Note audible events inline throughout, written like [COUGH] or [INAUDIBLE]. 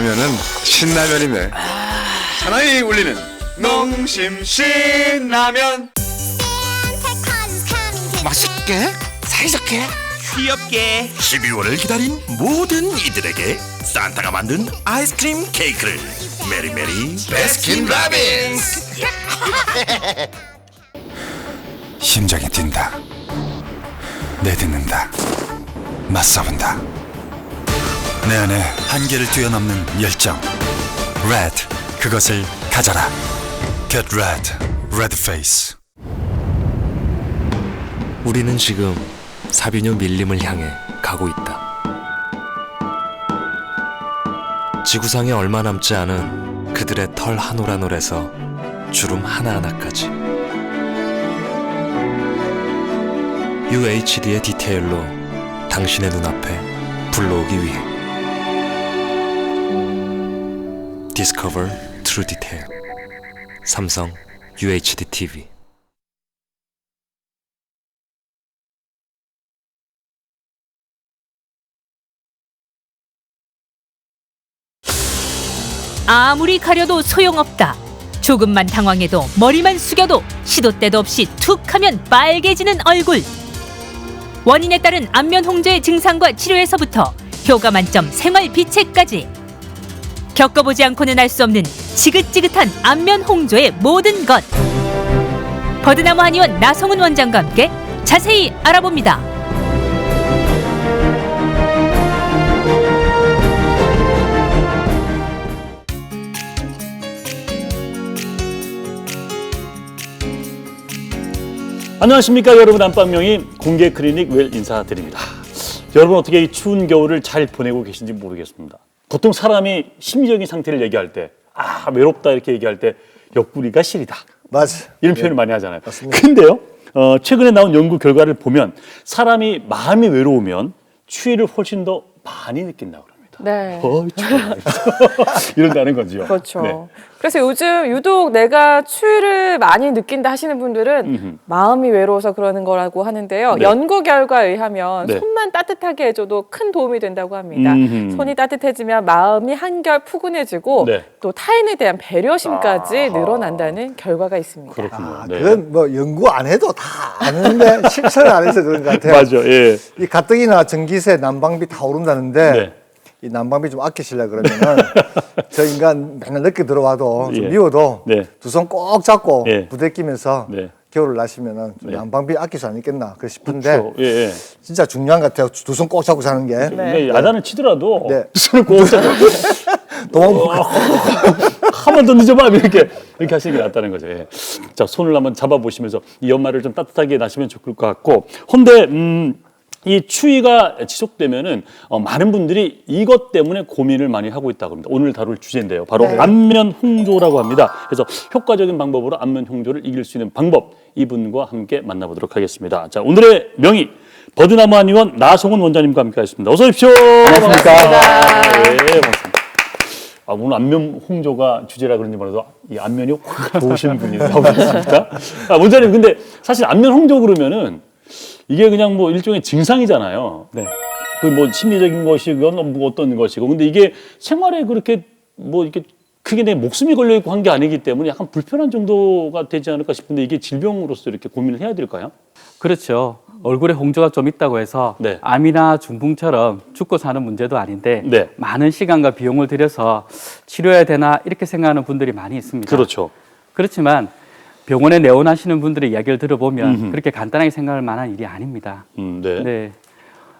라면은 신라면이네. 사나이 울리는 농심 신라면. 맛있게 사이좋게 귀엽게 12월을 기다린 모든 이들에게 산타가 만든 아이스크림 케이크를 메리메리 베스킨 라빈스 심장이 뛴다. 내딛는다. 맞서본다. 내 안에 한계를 뛰어넘는 열정. Red. 그것을 가져라. Get Red. Red Face. 우리는 지금 사비녀 밀림을 향해 가고 있다. 지구상에 얼마 남지 않은 그들의 털 한 올 한 올에서 주름 하나하나까지 UHD의 디테일로 당신의 눈앞에 불러오기 위해 Discover True 삼성 UHD TV 아무리 가려도 소용없다. 조금만 당황해도 머리만 숙여도 시도 때도 없이 툭 하면 빨개지는 얼굴. 원인에 따른 안면 홍조의 증상과 치료에서부터 효과 만점 생활 비책까지 겪어보지 않고는 알 수 없는 지긋지긋한 안면 홍조의 모든 것. 버드나무 한의원 나성훈 원장과 함께 자세히 알아봅니다. 안녕하십니까 여러분 안방명의 공개 클리닉 웰 인사드립니다. 여러분 어떻게 이 추운 겨울을 잘 보내고 계신지 모르겠습니다. 보통 사람이 심리적인 상태를 얘기할 때 아 외롭다 이렇게 얘기할 때 옆구리가 시리다 맞아. 이런 예. 표현을 많이 하잖아요. 맞습니다. 근데요 어, 최근에 나온 연구 결과를 보면 사람이 마음이 외로우면 추위를 훨씬 더 많이 느낀다고. 네. 어, 추워. [LAUGHS] 이런다는 거죠. 그렇죠. 네. 그래서 요즘 유독 내가 추위를 많이 느낀다 하시는 분들은 음흠. 마음이 외로워서 그러는 거라고 하는데요. 네. 연구 결과에 의하면 네. 손만 따뜻하게 해줘도 큰 도움이 된다고 합니다. 음흠. 손이 따뜻해지면 마음이 한결 푸근해지고 네. 또 타인에 대한 배려심까지 아하. 늘어난다는 결과가 있습니다. 그렇군요. 아, 네. 그건 뭐 연구 안 해도 다 아는데 [LAUGHS] 실천을 안 해서 그런 것 같아요. 맞아. 예. 이 가뜩이나 전기세 난방비 다 오른다는데 네. 이 난방비 좀 아끼시려 그러면은 [LAUGHS] 저 인간 맨날 늦게 들어와도 좀 예. 미워도 네. 두 손 꼭 잡고 예. 부대끼면서 네. 겨울을 나시면은 좀 네. 난방비 아낄 수 있겠나 그 싶은데 그렇죠. 예. 예. 진짜 중요한 것 같아요. 두 손 꼭 잡고 사는 게 네. 야단을 치더라도 네. [LAUGHS] 손을 꼭 잡고 도망 [LAUGHS] 한번 더 늦어봐 이렇게 이렇게 하시는 게 낫다는 거죠. 예. 자 손을 한번 잡아 보시면서 이 연말을 좀 따뜻하게 나시면 좋을 것 같고. 헌데 음. 이 추위가 지속되면은 어, 많은 분들이 이것 때문에 고민을 많이 하고 있다고 합니다. 오늘 다룰 주제인데요. 바로 네. 안면 홍조라고 합니다. 그래서 효과적인 방법으로 안면 홍조를 이길 수 있는 방법 이분과 함께 만나보도록 하겠습니다. 자 오늘의 명의 버드나무 한의원 나성훈 원장님과 함께 하겠습니다. 어서 오십시오. 반갑습니다. 네, 반갑습니다. 아, 오늘 안면 홍조가 주제라 그런지 몰라도 이 안면이 확 좋으신 분이 나오셨습니까? 아, 원장님 근데 사실 안면 홍조 그러면은 이게 그냥 뭐 일종의 증상이잖아요. 네. 그 뭐 심리적인 것이건 뭐 어떤 것이고 근데 이게 생활에 그렇게 뭐 이렇게 크게 내 목숨이 걸려 있고 한 게 아니기 때문에 약간 불편한 정도가 되지 않을까 싶은데 이게 질병으로서 이렇게 고민을 해야 될까요? 그렇죠. 얼굴에 홍조가 좀 있다고 해서 네. 암이나 중풍처럼 죽고 사는 문제도 아닌데 네. 많은 시간과 비용을 들여서 치료해야 되나 이렇게 생각하는 분들이 많이 있습니다. 그렇죠. 그렇지만 병원에 내원하시는 분들의 이야기를 들어보면 음흠. 그렇게 간단하게 생각할 만한 일이 아닙니다. 음, 네. 네.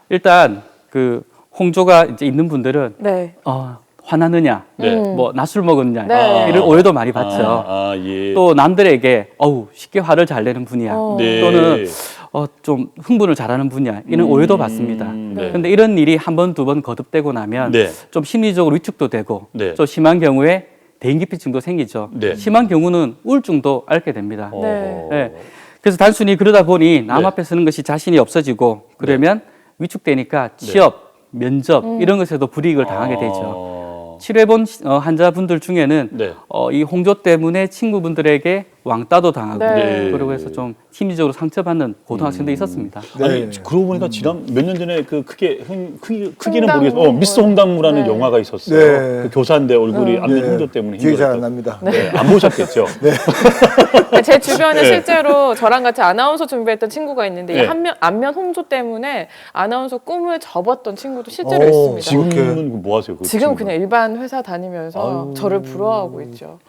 일단 그 홍조가 이제 있는 분들은 네. 어, 화나느냐, 네. 뭐 낮술 먹었냐 네. 이런 오해도 많이 받죠. 아, 아, 예. 또 남들에게 어우 쉽게 화를 잘 내는 분이야. 어. 네. 또는 어, 좀 흥분을 잘하는 분이야. 이런 음, 오해도 받습니다. 네. 근데 이런 일이 한 번, 두 번 거듭되고 나면 네. 좀 심리적으로 위축도 되고 네. 좀 심한 경우에 대인기피증도 생기죠. 네. 심한 경우는 우울증도 앓게 됩니다. 어. 네. 네. 그래서 단순히 그러다 보니 남 네. 앞에 서는 것이 자신이 없어지고 그러면 위축되니까 취업, 면접 이런 것에도 불이익을 당하게 되죠. 어. 치료해본 어, 환자분들 중에는 네. 어, 이 홍조 때문에 친구분들에게 왕따도 당하고 네. 그리고 해서 좀 심리적으로 상처받는 고등학생도 있었습니다. 네. 아니 그러고 보니까 지난 몇 년 전에 그 크게 흥, 크기, 크기는 홍당무. 모르겠어. 어, 미스 홍당무라는 네. 영화가 있었어요. 네. 그 교사인데 얼굴이 안면 네. 홍조 때문에 기억이 잘 안 힘들었던. 납니다. 네, 안 보셨겠죠. [LAUGHS] 제 주변에 네. 실제로 저랑 같이 아나운서 준비했던 친구가 있는데 네. 이 한면 안면 홍조 때문에 아나운서 꿈을 접었던 친구도 실제로 오, 있습니다. 지금- 지금은 뭐 하세요? 그 지금 친구는? 그냥 일반 회사 다니면서 아유. 저를 부러워하고 있죠. [LAUGHS]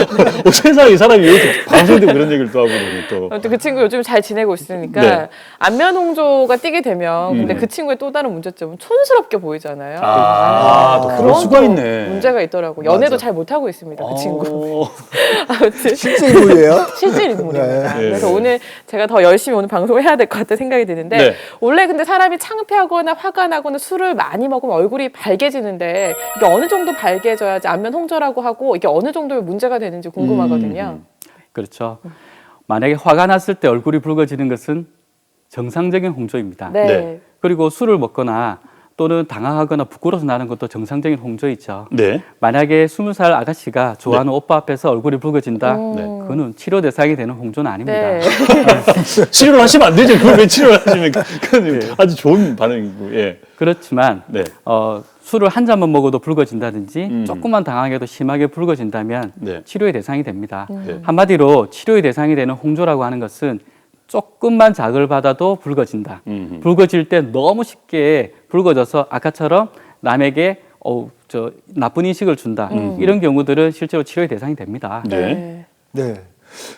[LAUGHS] 어, 세상에 사람이 이렇게 방송도 그런 얘기를 또 하고 그러니 또. 아무튼 그 친구 요즘 잘 지내고 있으니까 네. 안면 홍조가 띄게 되면 근데 음. 그 친구의 또 다른 문제점은 촌스럽게 보이잖아요. 아, 또 그럴 그런 수가 또 있네. 문제가 있더라고. 연애도 맞아. 잘 못하고 있습니다. 그 친구. 어, [LAUGHS] 아무튼 실제 인물이에요? [LAUGHS] 실제 인물입니다. 네. 그래서 오늘 제가 더 열심히 오늘 방송을 해야 될 것 같다 생각이 드는데 네. 원래 근데 사람이 창피하거나 화가 나거나 술을 많이 먹으면 얼굴이 발개지는데 이게 어느 정도 발개져야지 안면 홍조라고 하고 이게 어느 정도의 문제가 되는 지 궁금하거든요. 음. 그렇죠. 만약에 화가 났을 때 얼굴이 붉어지는 것은 정상적인 홍조입니다. 네. 네. 그리고 술을 먹거나 또는 당황하거나 부끄러워서 나는 것도 정상적인 홍조이죠. 네. 만약에 스무 살 아가씨가 좋아하는 오빠 앞에서 얼굴이 붉어진다, 네. 그거는 치료 대상이 되는 홍조는 아닙니다. 네. [LAUGHS] 치료를 하시면 안 되죠. 그걸 왜 치료를 하십니까? [LAUGHS] 그건 아주 좋은 반응이고, 예. 그렇지만 네. 어, 술을 한 잔만 먹어도 붉어진다든지 음. 조금만 당황해도 심하게 붉어진다면 네. 치료의 대상이 됩니다. 네. 한마디로 치료의 대상이 되는 홍조라고 하는 것은 조금만 자극을 받아도 붉어진다. 음. 붉어질 때 너무 쉽게 붉어져서 아까처럼 남에게 어, 저 나쁜 인식을 준다. 이런 경우들은 실제로 치료의 대상이 됩니다. 네. 네.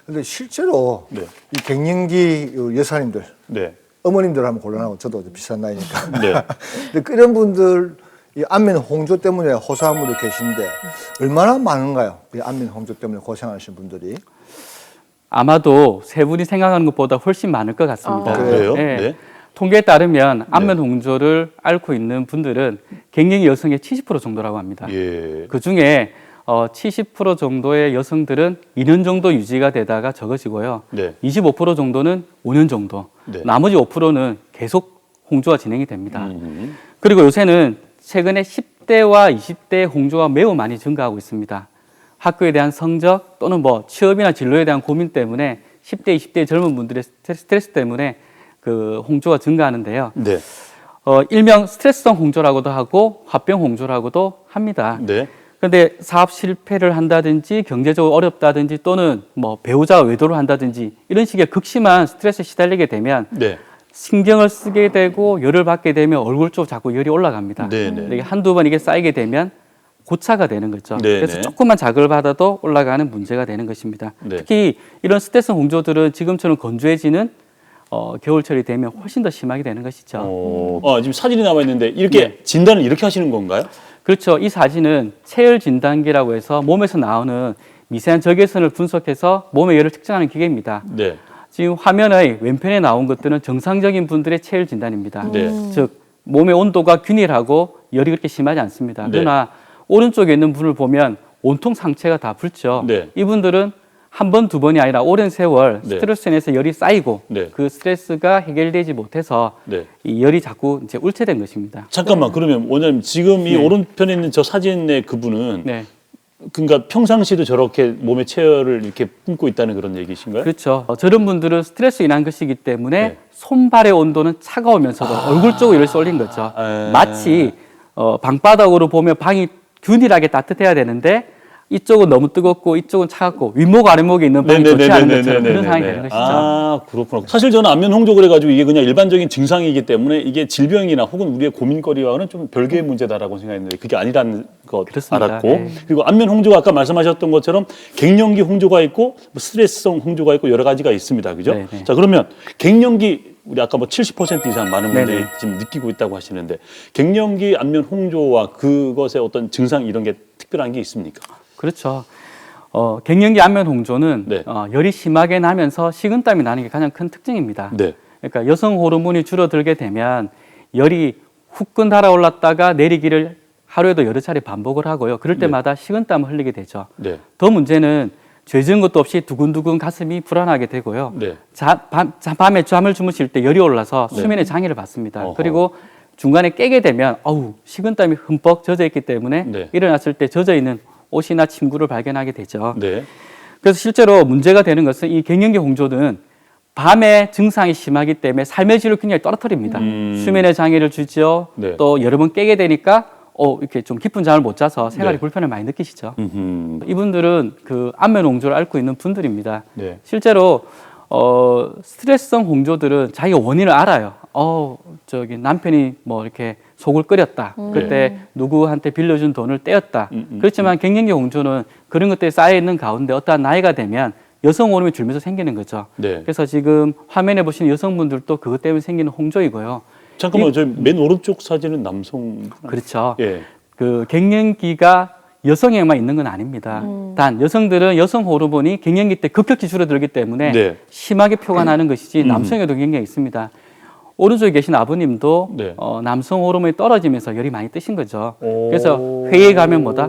근데 실제로 네. 이 갱년기 여사님들, 네. 어머님들 하면 곤란하고 저도 비슷한 나이니까. 네. [LAUGHS] 근데 이런 분들 이 안면 홍조 때문에 호소한 분들 계신데 얼마나 많은가요? 이 안면 홍조 때문에 고생하시는 분들이. 아마도 세 분이 생각하는 것보다 훨씬 많을 것 같습니다. 아, 그래요? 네. 네. 통계에 따르면 안면 홍조를 앓고 있는 분들은 갱년기 여성의 70% 정도라고 합니다. 예. 그 중에 어, 70% 정도의 여성들은 2년 정도 유지가 되다가 적어지고요. 네. 25% 정도는 5년 정도. 네. 나머지 5%는 계속 홍조가 진행이 됩니다. 음. 그리고 요새는 최근에 10대와 20대 홍조가 매우 많이 증가하고 있습니다. 학교에 대한 성적 또는 뭐 취업이나 진로에 대한 고민 때문에 10대, 20대 젊은 분들의 스트레스, 스트레스 때문에 그 홍조가 증가하는데요. 네. 어, 일명 스트레스성 홍조라고도 하고 화병 홍조라고도 합니다. 네. 그런데 사업 실패를 한다든지 경제적으로 어렵다든지 또는 뭐 배우자가 외도를 한다든지 이런 식의 극심한 스트레스에 시달리게 되면 네. 신경을 쓰게 되고 열을 받게 되면 얼굴 쪽 자꾸 열이 올라갑니다. 네, 네. 이게 한두 번 이게 쌓이게 되면 고차가 되는 거죠. 네, 그래서 네. 조금만 자극을 받아도 올라가는 문제가 되는 것입니다. 네. 특히 이런 스트레스 홍조들은 지금처럼 건조해지는 어, 겨울철이 되면 훨씬 더 심하게 되는 것이죠. 어, 어, 지금 사진이 남아 있는데 이렇게 네. 진단을 이렇게 하시는 건가요? 그렇죠. 이 사진은 체열 진단기라고 해서 몸에서 나오는 미세한 적외선을 분석해서 몸의 열을 측정하는 기계입니다. 네. 지금 화면의 왼편에 나온 것들은 정상적인 분들의 체열 진단입니다. 네. 즉 몸의 온도가 균일하고 열이 그렇게 심하지 않습니다. 네. 그러나 오른쪽에 있는 분을 보면 온통 상체가 다 붉죠. 네. 이분들은 한 번, 두 번이 아니라 오랜 세월 네. 스트레스 인해서 열이 쌓이고 네. 그 스트레스가 해결되지 못해서 네. 이 열이 자꾸 이제 울체된 것입니다. 잠깐만 그러면 원장님 지금 이 네. 오른편에 있는 저 사진의 그분은 네. 그러니까 평상시도 저렇게 몸에 체열을 이렇게 뿜고 있다는 그런 얘기신가요? 그렇죠. 어, 저런 분들은 스트레스 인한 것이기 때문에 네. 손발의 온도는 차가우면서도 얼굴 쪽으로 열이 쏠린 거죠. 아. 마치 어, 방바닥으로 보면 방이 균일하게 따뜻해야 되는데 이쪽은 너무 뜨겁고 이쪽은 차갑고 윗목 아랫목에 있는 것이죠. 아 그렇구나. 사실 저는 안면 홍조 그래가지고 이게 그냥 일반적인 증상이기 때문에 이게 질병이나 혹은 우리의 고민거리와는 좀 별개의 문제다라고 생각했는데 그게 아니라는 것 그렇습니다. 알았고 네. 그리고 안면 홍조가 아까 말씀하셨던 것처럼 갱년기 홍조가 있고 뭐 스트레스성 홍조가 있고 여러 가지가 있습니다. 그죠? 네, 네. 자 그러면 갱년기 우리 아까 뭐70% 이상 많은 분들이 네, 네. 그렇죠. 어, 갱년기 안면 홍조는 네. 어, 열이 심하게 나면서 식은땀이 나는 게 가장 큰 특징입니다. 네. 그러니까 여성 호르몬이 줄어들게 되면 열이 후끈 달아올랐다가 내리기를 하루에도 여러 차례 반복을 하고요. 그럴 때마다 식은땀을 흘리게 되죠. 네. 더 문제는 죄지은 것도 없이 두근두근 가슴이 불안하게 되고요. 네. 자, 밤, 자, 밤에 잠을 주무실 때 열이 올라서 수면에 장애를 받습니다. 어허. 그리고 중간에 깨게 되면 어우 식은땀이 흠뻑 젖어 있기 때문에 네. 일어났을 때 젖어 있는 옷이나 침구를 발견하게 되죠. 네. 그래서 실제로 문제가 되는 것은 이 갱년기 홍조는 밤에 증상이 심하기 때문에 삶의 질을 굉장히 떨어뜨립니다. 수면의 장애를 주죠. 음. 네. 또 여러 번 깨게 되니까 어 이렇게 좀 깊은 잠을 못 자서 생활이 네. 불편을 많이 느끼시죠. 음흠. 이분들은 그 안면 홍조를 앓고 있는 분들입니다. 네. 실제로 어 스트레스성 홍조들은 자기가 원인을 알아요. 어 저기 남편이 뭐 이렇게 속을 끓였다. 그때 누구한테 빌려준 돈을 떼었다. 음, 음, 그렇지만 갱년기 홍조는 그런 것들이 쌓여 있는 가운데 어떠한 나이가 되면 여성 호르몬이 줄면서 생기는 거죠. 네. 그래서 지금 화면에 보시는 여성분들도 그것 때문에 생기는 홍조이고요. 잠깐만, 이- 저맨 오른쪽 사진은 남성. 그렇죠. 예. 그 갱년기가 여성에만 있는 건 아닙니다. 단 여성들은 여성 호르몬이 갱년기 때 급격히 줄어들기 때문에 네. 심하게 표가 나는 것이지 음. 남성에도 굉장히 있습니다. 오른쪽에 계신 아버님도 네. 어, 남성 호르몬이 떨어지면서 열이 많이 뜨신 거죠. 오. 그래서 회의에 가면 뭐다?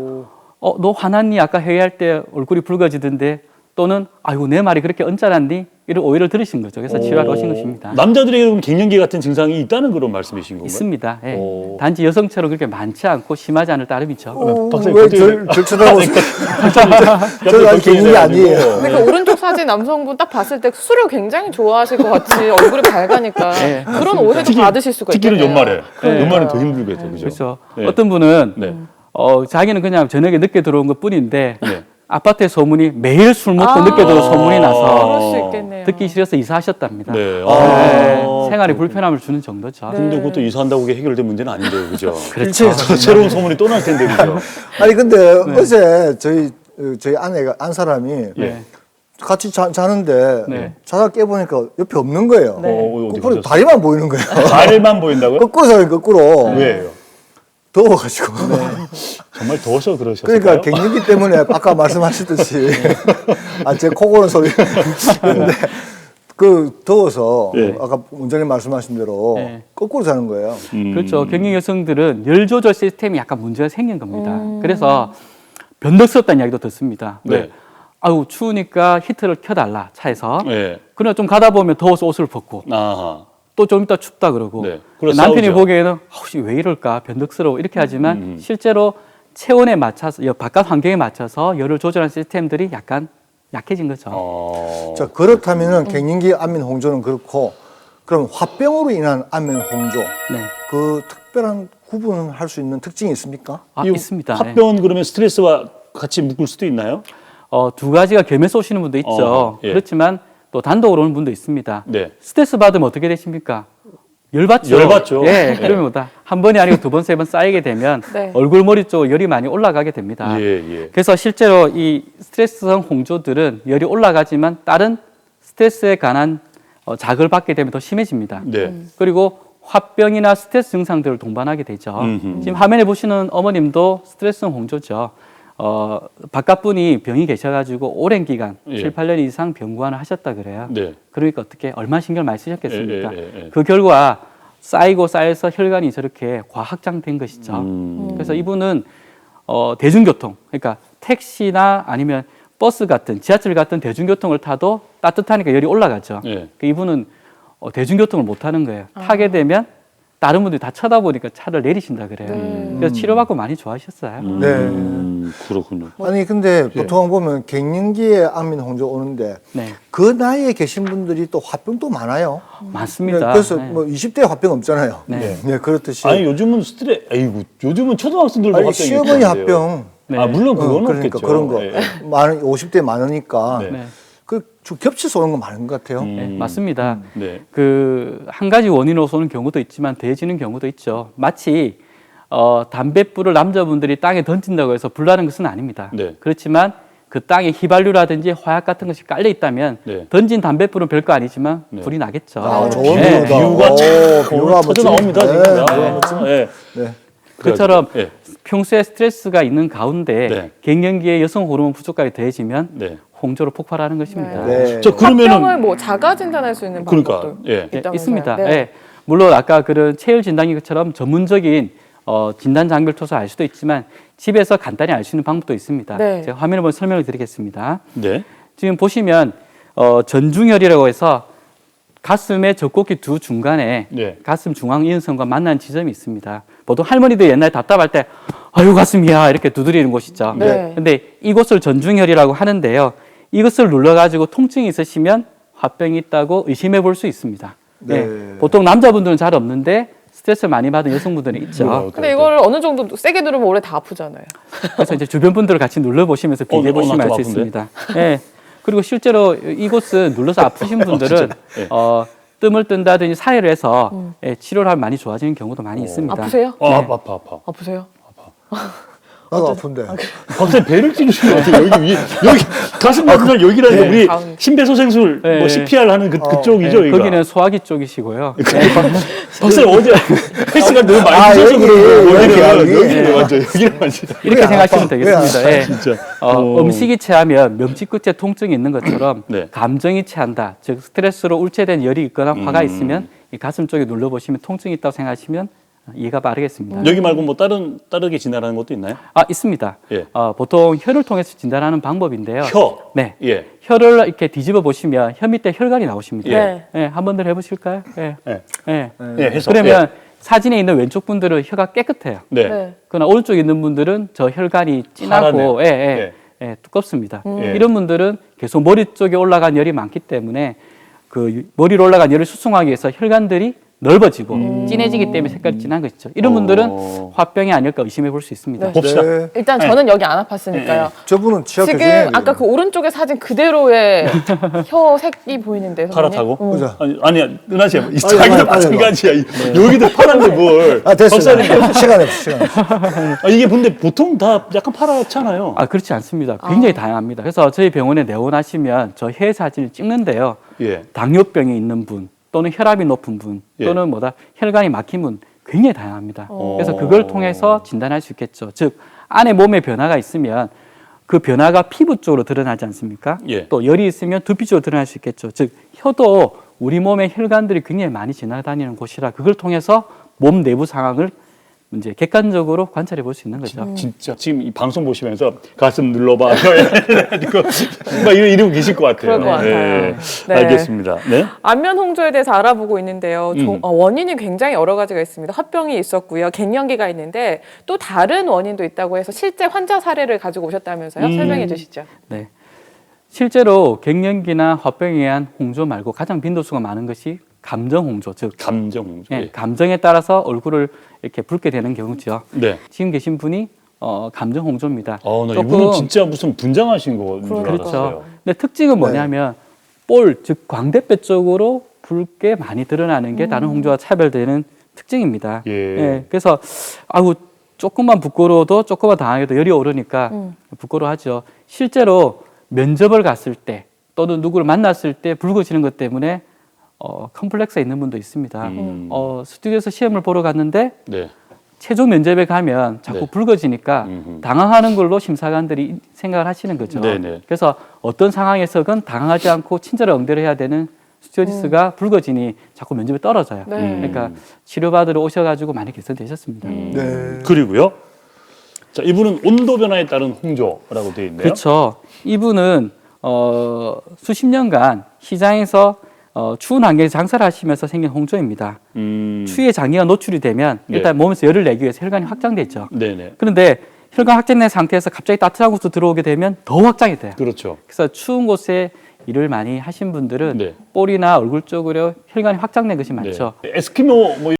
어, 너 화났니? 아까 회의할 때 얼굴이 붉어지던데 또는 아이고 내 말이 그렇게 언짢았니? 이런 오해를 들으신 거죠. 그래서 치료하러 오신 것입니다. 남자들에게 그럼 갱년기 같은 증상이 있다는 그런 말씀이신 건가요? 있습니다. 예. 오. 단지 여성처럼 그렇게 많지 않고 심하지 않을 따름이죠. 어, 박사님, 왜 갑자기- 절, 절 쳐다보세요? [LAUGHS] 저는 아직 갱년기 아니에요. 근데 그 오른쪽 사진 남성분 딱 봤을 때 술을 굉장히 좋아하실 것 같이 얼굴이 밝으니까 네, 그런 오해도 받으실 수가 특히는 있겠네요. 연말에. 네. 연말은 더 힘들겠죠. 그죠? 그렇죠. 네. 어떤 분은 네. 어, 자기는 그냥 저녁에 늦게 들어온 것 뿐인데 네. 아파트에 소문이 매일 술 먹고 아. 늦게 들어 소문이 나서 그럴 수 있겠네요. 듣기 싫어서 이사하셨답니다. 네. 네, 아. 생활에 불편함을 주는 정도죠. 근데 그것도 이사한다고 그게 해결될 문제는 아닌데요. 그죠? [LAUGHS] 그렇죠. 저 새로운 소문이 또 날 텐데. 그죠? [LAUGHS] 아니 근데 어제 저희 어, 저희 아내가 안 사람이 네. 같이 자, 자는데 네. 자다 깨보니까 옆에 없는 거예요. 네. 어, 어디 거꾸로 가셨어요? 다리만 보이는 거예요. [LAUGHS] 발만 보인다고요? 거꾸로 자요 거꾸로. 왜요? 더워가지고. 정말 더워서 그러셨어요? 그러니까 갱년기 때문에 아까 말씀하셨듯이 [LAUGHS] 아 제 코고는 소리. 근데 그 더워서 예. 아까 원장님 말씀하신 대로 네. 거꾸로 자는 거예요. 음. 그렇죠. 경영 여성들은 열 조절 시스템이 약간 문제가 생긴 겁니다. 그래서 변덕스럽다는 이야기도 듣습니다. 네. 왜? 아유 추우니까 히트를 켜달라 차에서. 네. 그러나 좀 가다 보면 더워서 옷을 벗고 아하. 또좀 이따 춥다 그러고 네. 남편이 싸우죠. 보기에는 혹시 왜 이럴까 변덕스러워 이렇게 하지만 음. 실제로 체온에 맞춰서 여- 바깥 환경에 맞춰서 열을 조절하는 시스템들이 약간 약해진 거죠. 어. 자 그렇다면은 갱년기 안면 홍조는 그렇고 그럼 화병으로 인한 안면 홍조 네. 그 특별한 구분을 할 수 있는 특징이 있습니까? 아, 이 있습니다. 네. 합병은 그러면 스트레스와 같이 묶을 수도 있나요? 어, 두 가지가 겸해서 오시는 분도 있죠. 어, 예. 그렇지만 또 단독으로 오는 분도 있습니다. 네. 스트레스 받으면 어떻게 되십니까? 열받죠. 열받죠. 예, 네. 그러면 뭐다. 한 번이 아니고 두 번, 세 번 쌓이게 되면 네. 얼굴, 머리 쪽 열이 많이 올라가게 됩니다. 예, 예. 그래서 실제로 이 스트레스성 홍조들은 열이 올라가지만 다른 스트레스에 관한 어, 자극을 받게 되면 더 심해집니다. 네. 그리고 화병이나 스트레스 증상들을 동반하게 되죠. 음흠. 지금 화면에 보시는 어머님도 스트레스성 홍조죠. 어, 바깥분이 병이 계셔가지고 오랜 기간, 예. 칠 7, 8년 이상 병 구안을 하셨다 그래요. 네. 그러니까 어떻게 얼마 신경 많이 쓰셨겠습니까? 예, 예, 예, 예. 그 결과 쌓이고 쌓여서 혈관이 저렇게 과확장된 것이죠. 음. 그래서 이분은 어, 대중교통, 그러니까 택시나 아니면 버스 같은 지하철 같은 대중교통을 타도 따뜻하니까 열이 올라가죠. 예. 그 이분은 어, 대중교통을 못 타는 거예요. 타게 되면 다른 분들이 다 쳐다보니까 차를 내리신다 그래요. 네. 그래서 치료받고 많이 좋아하셨어요. 네. 음, 그렇군요. 아니 근데 보통 보면 갱년기에 안면 홍조 오는데 네, 그 나이에 계신 분들이 또 화병도 많아요. 많습니다. 네, 그래서 네. 뭐 20대 화병 없잖아요. 네. 네, 그렇듯이 아니 요즘은 스트레, 아이고 요즘은 초등학생들도 아니, 합병이 시어머니. 합병 네. 아 물론 그건 어, 그러니까 없겠죠. 그런 거 예, 예. 많은 50대 많으니까 네. 네, 그 주- 겹쳐서 오는 거 많은 것 같아요. 음. 네, 맞습니다. 네. 그 한 가지 원인으로 쏘는 경우도 있지만 대해지는 경우도 있죠. 마치 어, 담뱃불을 남자분들이 땅에 던진다고 해서 불나는 것은 아닙니다. 네. 그렇지만 그 땅에 휘발유라든지 화약 같은 것이 깔려 있다면 네. 던진 담뱃불은 별거 아니지만 네. 불이 나겠죠. 아, 좋은 네. 비유다. 비유가 오, 참 비유가 터져 멋지네. 나옵니다 지금. 네, 아, 네. 멋지네. 예. 네. 그처럼 예. 평소에 스트레스가 있는 가운데 네. 갱년기에 여성 호르몬 부족까지 더해지면 네. 홍조로 폭발하는 것입니다. 네. 저 합병을 그러면은 뭐 자가 진단할 수 있는 그러니까 방법도 예. 예, 있다면서요? 있습니다. 네. 예. 물론 아까 그런 체열 진단기 것처럼 전문적인 어, 진단 장비를 통해서 알 수도 있지만 집에서 간단히 알 수 있는 방법도 있습니다. 네. 제가 화면을 보면 설명을 드리겠습니다. 네. 지금 보시면 어, 전중혈이라고 해서 가슴의 젖꼭지 두 중간에 네. 가슴 중앙 이은선과 만나는 지점이 있습니다. 보통 할머니들 옛날에 답답할 때 아유 가슴이야 이렇게 두드리는 곳이죠. 네. 근데 이곳을 전중혈이라고 하는데요. 이것을 눌러가지고 통증이 있으시면 화병이 있다고 의심해 볼 수 있습니다. 네. 예, 보통 남자분들은 잘 없는데 스트레스를 많이 받은 여성분들은 있죠. 근데 이걸 어느 정도 세게 누르면 원래 다 아프잖아요. 그래서 이제 주변 분들을 같이 눌러보시면서 비교해 어, 보시면 나알좀수 아픈데? 있습니다. 예. 그리고 실제로 이곳은 눌러서 아프신 [LAUGHS] 분들은 예. 어, 뜸을 뜬다든지 사회를 해서 예, 치료를 하면 많이 좋아지는 경우도 많이 있습니다. 아프세요? 어, 아파, 아파, 아파. 아프세요? 나도 아픈데. [LAUGHS] 갑자기 배를 찌르시는 것 같아요. 여기, 위- 여기, [LAUGHS] 가슴 아픈 여기라는 게 우리 가운데. 심폐소생술, 네. 뭐 CPR 하는 그, 그쪽이죠, 예, 여기가. 거기는 소화기 쪽이시고요. [LAUGHS] 박사님 어제 헬스가 너무 많이 아, 드셔서 여기, 여기, 여기는, 여기. 여기는 완전, 여기는 완전. 이렇게 왜 생각하시면 아파? 되겠습니다. 왜 예. 진짜. 어, 어. 음식이 체하면 명치 끝에 통증이 있는 것처럼 네. 감정이 체한다. 즉 스트레스로 울체된 열이 있거나 화가 음. 있으면 이 가슴 쪽에 눌러보시면 통증이 있다고 생각하시면 이해가 빠르겠습니다. 여기 말고 뭐 다른, 다르게 진단하는 것도 있나요? 아 있습니다. 예. 어, 보통 혀를 통해서 진단하는 방법인데요. 혀. 네. 예. 혀를 이렇게 뒤집어 보시면 혀 밑에 혈관이 나오십니다. 예. 예, 한 번 더 해보실까요? 예. 예. 예. 예, 해서. 그러면 사진에 있는 왼쪽 분들은 혀가 깨끗해요. 네. 네. 그러나 오른쪽에 있는 분들은 저 혈관이 진하고 파랗네요. 예, 예, 예, 두껍습니다. 예. 이런 분들은 계속 머리 쪽에 올라간 열이 많기 때문에 그 머리로 올라간 열을 수송하기 위해서 혈관들이 넓어지고 진해지기 때문에 색깔이 진한 것이죠. 이런 어. 분들은 화병이 아닐까 의심해 볼 수 있습니다. 네. 봅시다. 네. 일단 저는 여기 안 아팠으니까요. 저분은 치아 지금 교수님. 아까 그 오른쪽의 사진 그대로의 [LAUGHS] 혀 색이 보이는데 선생님? 파랗다고? 어. 보자. 아니, 아니야, 은하 씨, 이 아니, 자기도 아니, 마찬가지야. 이- 여기도 파란데 뭘. 아, 됐어요. 박사님, [LAUGHS] 시간 없어, 시간 없어. 아, 이게 근데 보통 다 약간 파랗잖아요. 아 그렇지 않습니다. 굉장히 다양합니다. 그래서 저희 병원에 내원하시면 저혀 사진을 찍는데요. 예. 당뇨병이 있는 분 또는 혈압이 높은 분 예. 또는 뭐다 혈관이 막힌 분 굉장히 다양합니다. 어. 그래서 그걸 통해서 진단할 수 있겠죠. 즉 안에 몸에 변화가 있으면 그 변화가 피부 쪽으로 드러나지 않습니까? 예. 또 열이 있으면 두피 쪽으로 드러날 수 있겠죠. 즉 혀도 우리 몸의 혈관들이 굉장히 많이 지나다니는 곳이라 그걸 통해서 몸 내부 상황을 이제 객관적으로 관찰해 볼 수 있는 거죠. 진짜 지금 이 방송 보시면서 가슴 눌러봐. [LAUGHS] 이거 막 이러, 이러고 계실 것 같아요. 그럴 것 같아요. 네. 알겠습니다. 네. 안면 홍조에 대해서 알아보고 있는데요. 조- 음. 어, 원인이 굉장히 여러 가지가 있습니다. 화병이 있었고요. 갱년기가 있는데 또 다른 원인도 있다고 해서 실제 환자 사례를 가지고 오셨다면서요? 음. 설명해 주시죠. 네. 실제로 갱년기나 화병에 의한 홍조 말고 가장 빈도수가 많은 것이 감정 홍조, 즉 감정 홍조. 예, 예. 감정에 따라서 얼굴을 이렇게 붉게 되는 경우죠. 네. 지금 계신 분이 어, 감정 홍조입니다. 어, 나 조금- 이분은 진짜 무슨 분장하신 거인 줄. 알았어요. 그렇죠. 근데 특징은 뭐냐면 볼, 즉 광대뼈 쪽으로 붉게 많이 드러나는 게 다른 홍조와 차별되는 특징입니다. 예. 그래서 아우 조금만 부끄러워도 조금만 당하게도 열이 오르니까 음. 부끄러워하죠. 실제로 면접을 갔을 때 또는 누구를 만났을 때 붉어지는 것 때문에 어, 컴플렉스가 있는 분도 있습니다. 음. 어, 스튜디오에서 시험을 보러 갔는데 네. 최종 면접에 가면 자꾸 네. 붉어지니까 음흠. 당황하는 걸로 심사관들이 생각을 하시는 거죠. 네네. 그래서 어떤 상황에서건 당황하지 않고 친절한 응대를 해야 되는 스튜어디스가 붉어지니 자꾸 면접에 떨어져요. 네. 그러니까 치료받으러 오셔가지고 많이 개선되셨습니다. 네. 그리고요. 자, 이분은 온도 변화에 따른 홍조라고 되어 있네요. 그렇죠. 이분은 어, 수십 년간 시장에서 어, 추운 환경에서 장사를 하시면서 생긴 홍조입니다. 음. 추위에 장기가 노출이 되면 네. 일단 몸에서 열을 내기 위해서 혈관이 확장되죠. 네네. 그런데 혈관 확장된 상태에서 갑자기 따뜻한 곳으로 들어오게 되면 더 확장이 돼요. 그렇죠. 그래서 추운 곳에 일을 많이 하신 분들은 네. 볼이나 얼굴 쪽으로 혈관이 확장된 것이 많죠. 네. 에스키모 뭐